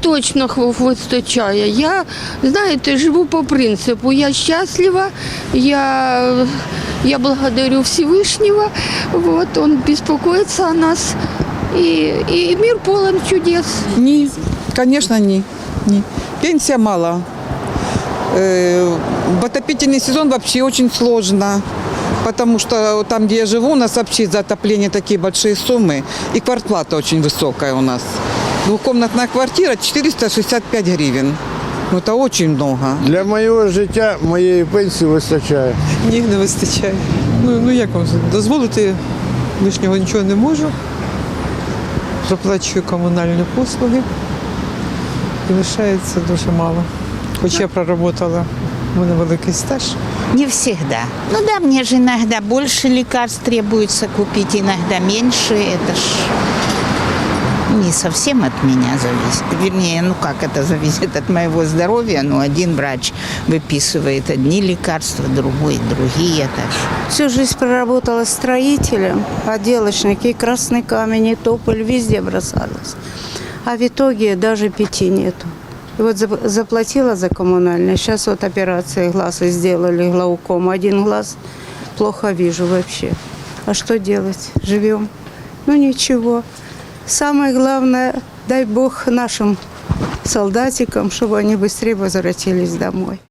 точно хв- вистачає. Я, знаєте, живу по принципу. Я щаслива, я, я благодарю Всевышнего, вот, он беспокоится о нас. И, и мир полон чудес. Ні, звісно, ні. ні. Пенсія мала. Э, В отопительный сезон вообще очень сложно, потому что там, где я живу, у нас вообще за отопление такие большие суммы, и квартплата очень высокая у нас. Двухкомнатная квартира 465 гривен. Ну, это очень много. Для моєго життя моєї пенсії вистачає. Ні, не вистачає. Ну, ну як вам дозволити лишнього нічого не можу. Проплачую комунальні послуги і лишається дуже мало. Хоч я проработала, у мене великий стаж. Не всегда. Ну да, мне же иногда больше лекарств требуется купить, иногда меньше. Это ж не совсем от меня зависит. Вернее, ну как это зависит от моего здоровья. Ну, один врач выписывает одни лекарства, другой другие. Так Всю жизнь проработала строителем, отделочник, красный камень, и тополь, везде бросалась. А в итоге даже пяти нету. И вот зап- заплатила за коммунальное. Сейчас вот операции глаза сделали, глауком. Один глаз плохо вижу вообще. А что делать? Живем. Ну ничего. Самое главное, дай Бог нашим солдатикам, чтобы они быстрее возвратились домой.